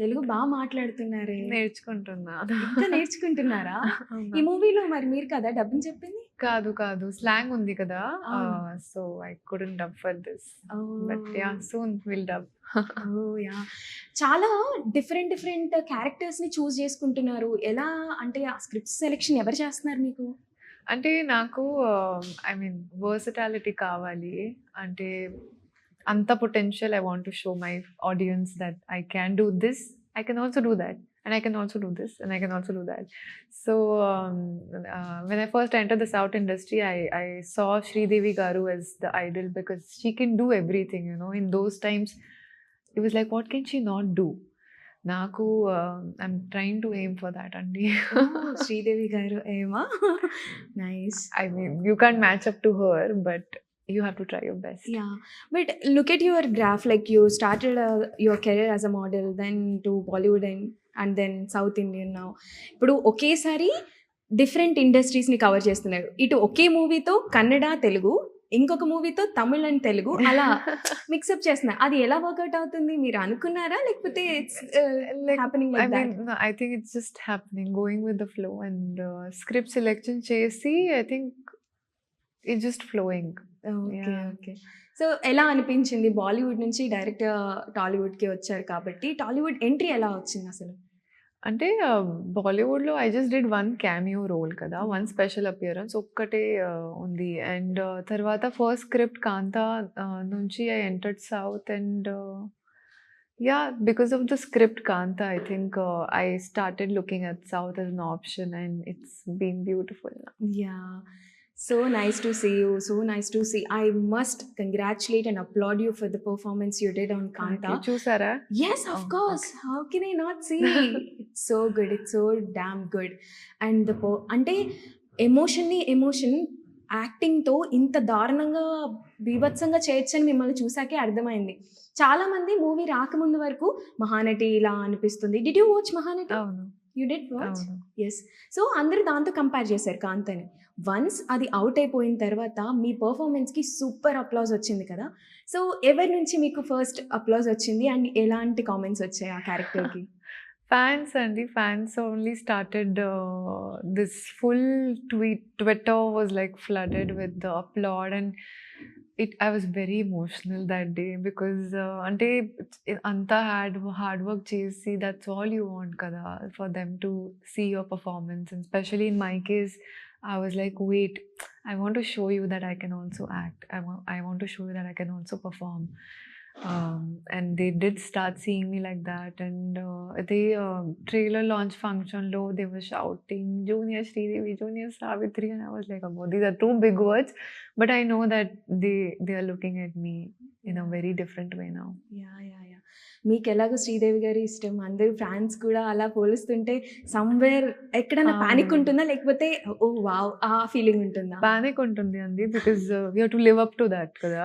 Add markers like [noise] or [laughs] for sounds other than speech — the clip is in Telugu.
తెలుగు బాగా మాట్లాడుతున్నారే. నేర్చుకుంటున్నా. ఇంకా నేర్చుకుంటున్నారా? [laughs] ఈ మూవీలో మరి మీరు కదా డబ్బింగ్ చెప్పింది? కాదు కాదు. స్లాంగ్ ఉంది కదా. So I couldn't dub for this. But yeah. Soon will dub. చాలా డిఫరెంట్ డిఫరెంట్ క్యారెక్టర్స్ని చూస్ చేసుకుంటున్నారు. ఎలా అంటే ఆ స్క్రిప్ట్ సెలెక్షన్ ఎవరు చేస్తున్నారు మీకు? అంటే నాకు ఐ మీన్ వర్సటాలిటీ కావాలి. అంటే అంత potential I want to show my audience that I can do this I can also do that and I can also do this and I can also do that. So um, uh, when I first entered the South industry, I, I saw Sridevi Garu as the idol because she can do everything, you know. In those times, it was like, what can she not do? Naku, uh, I'm trying to aim for that, Andy. Sridevi garu ఏమా nice I mean, you can't match up to her, but you have to try your best. Yeah but look at your graph like you started your career as a model then to Bollywood and and then south Indian now ఇప్పుడు ఒకేసారి డిఫరెంట్ ఇండస్ట్రీస్ని కవర్ చేస్తున్నారు. ఇటు ఒకే మూవీతో కన్నడ తెలుగు ఇంకొక మూవీతో తమిళ్ అండ్ తెలుగు అలా [laughs] మిక్సప్ చేస్తున్నారు. అది ఎలా వర్కౌట్ అవుతుంది మీరు అనుకున్నారా? లేకపోతే Like, happening I like mean, no, I think it's just happening, going with the flow it's just flowing. Okay. Okay so ఎలా అనిపించింది బాలీవుడ్ నుంచి డైరెక్ట్ టాలీవుడ్కి వచ్చారు కాబట్టి టాలీవుడ్ ఎంట్రీ ఎలా వచ్చింది అసలు అంటే బాలీవుడ్లో I just did one cameo role కదా వన్ స్పెషల్ అపియరెన్స్ ఒక్కటే ఉంది అండ్ తర్వాత ఫస్ట్ స్క్రిప్ట్ కాంతా నుంచి I entered south and yeah because of the script Kantha I think I started looking at south as an option and it's been beautiful Yeah. So nice to see you so nice to see I must congratulate and applaud you for the performance you did on Kantha చూసారా? Yes of course how can I not see it so good it's so damn good and the అంటే ఎమోషన్ని ఎమోషన్ యాక్టింగ్తో ఇంత దారుణంగా బీభత్సంగా చేయొచ్చని మిమ్మల్ని చూసాకే అర్థమైంది. చాలామంది మూవీ రాకముందు వరకు మహానటి ఇలా అనిపిస్తుంది. Did you watch Mahanati? అవును. You did watch yes so అందరూ దాంతో కంపేర్ చేశారు కాంతని. వన్స్ అది అవుట్ అయిపోయిన తర్వాత మీ పర్ఫార్మెన్స్కి సూపర్ అప్లాజ్ వచ్చింది కదా. సో ఎవరి నుంచి మీకు ఫస్ట్ అప్లాజ్ వచ్చింది? అండ్ ఎలాంటి కామెంట్స్ వచ్చాయి ఆ క్యారెక్టర్కి ఫ్యాన్స్ [laughs] అండి. Fans only started this full tweet twitter was like flooded with applaud and it i was very emotional that day because uh, ante anta had hard work చేసి that's all you want kada for them to see your performance. And especially in my case i was like wait i want to show you that i can also act. I want i want to show you that i can also perform. Um, and they did start seeing me like that. And uh, the uh, trailer launch function low, they were shouting, Junior Sridevi, Junior Savitri. And I was like, oh, these are two big words. But I know that they, they are looking at me in a very different way now. Yeah yeah yeah మీకు ఎలాగో శ్రీదేవి గారి ఇష్టం అందరూ ఫ్యాన్స్ కూడా అలా పోలుస్తుంటే సమ్వేర్ ఎక్కడైనా పానిక్. ఉంటుందా లేకపోతే ఓ వావ్ ఆ ఫీలింగ్ ఉంటుందా Panic ఉంటుంది అండి because uh, we have to live up to that కదా